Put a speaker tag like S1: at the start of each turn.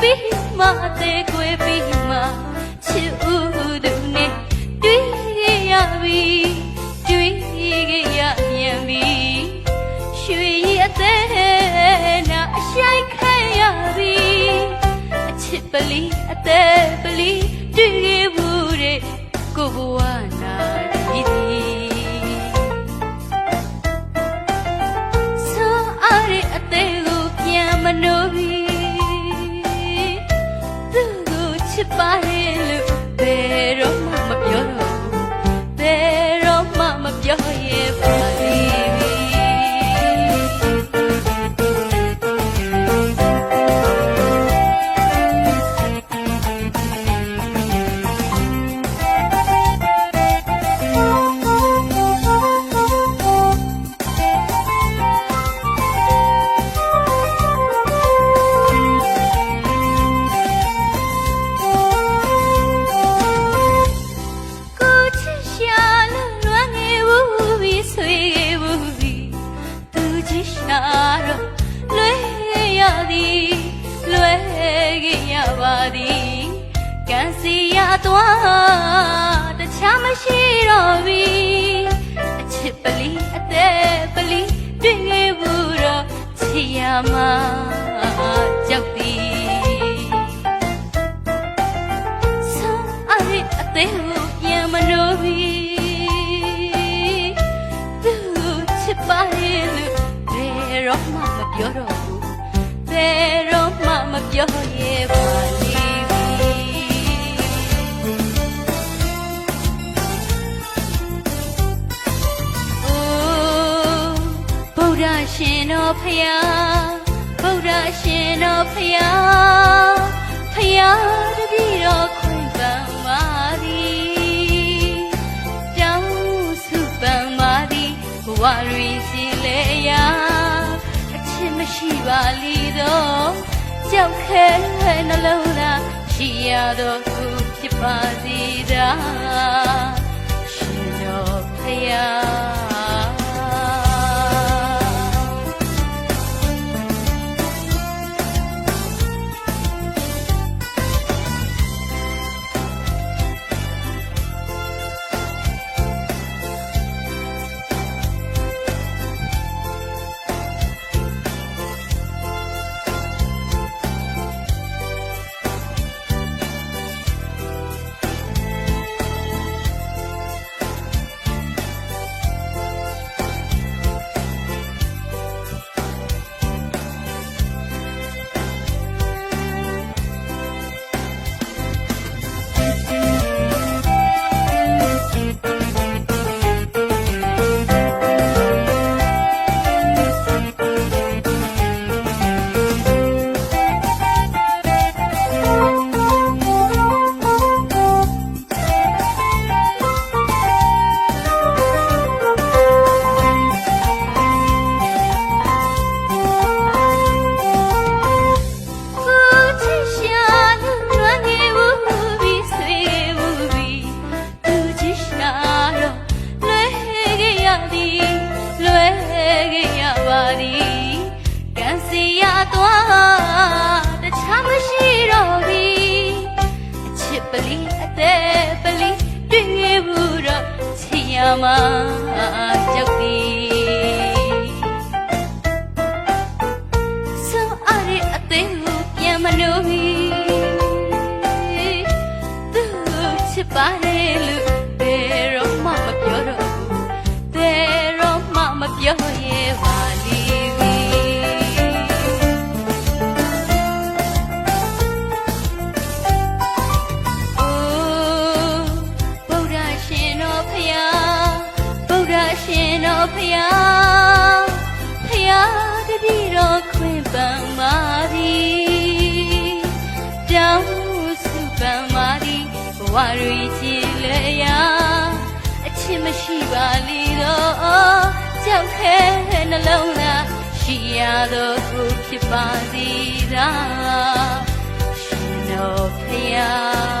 S1: ပြီးမှအသေးကွယ်ပြီးမှချစ်ဦးသူနဲ့တွေ့ရပြီတွေ့ခဲ့ရမြန်ပြီရွှေရည်အသေးနာအဆိုင်ခံရပြီအချစ်ပလီအသေးပလီတွေ့ခဲ့ဘူးတဲ့ကိုဘဝနာ သည်ကံစီရသွားတခြားမရှိတော့ပြီအချစ်ပလီအသက်ပလီတွေ့ခဲ့ဘူးတော့ချစ်ရမှာကြောက်သည်ဆုံးအရအသေးကိုပြန်မလို့ပြီသူချစ်ပါရဲ့လို့ဘယ်တော့မှမပြောတော့ဘူး ဘယ်တော့မှမပြောရဲ့ပါလိမ့်မည်အိုးဗုဒ္ဓရှင်တော်ဖယားဗုဒ္ဓရှင်တော်ဖ မရှိပါလီတော့ကြောက်ခဲနှလုံးသားရှိရတော့သူဖြစ်ပါစေသာ ချစ်ရမှာကြောက်သည်ဆုံးအရအသေးကိုပြန်မလို့သူချစ်ပါတယ်လို့ဘယ်တော့မှမပြောတော့ဘူးဘယ်တော့မှမပြောရဲ့ပါ ရှင်တော်ဖယားဖယားတပည့်တော်ခွင့်ပန်ပါသည်တောင်းစုပန်ပါသည်ဘဝရီချီလေရာအချစ်မရှိပါလေတော့ကြောက်ခဲနှလုံးသားရှိရသောသူဖြစ်ပါစေသာရှင်တော်ဖယား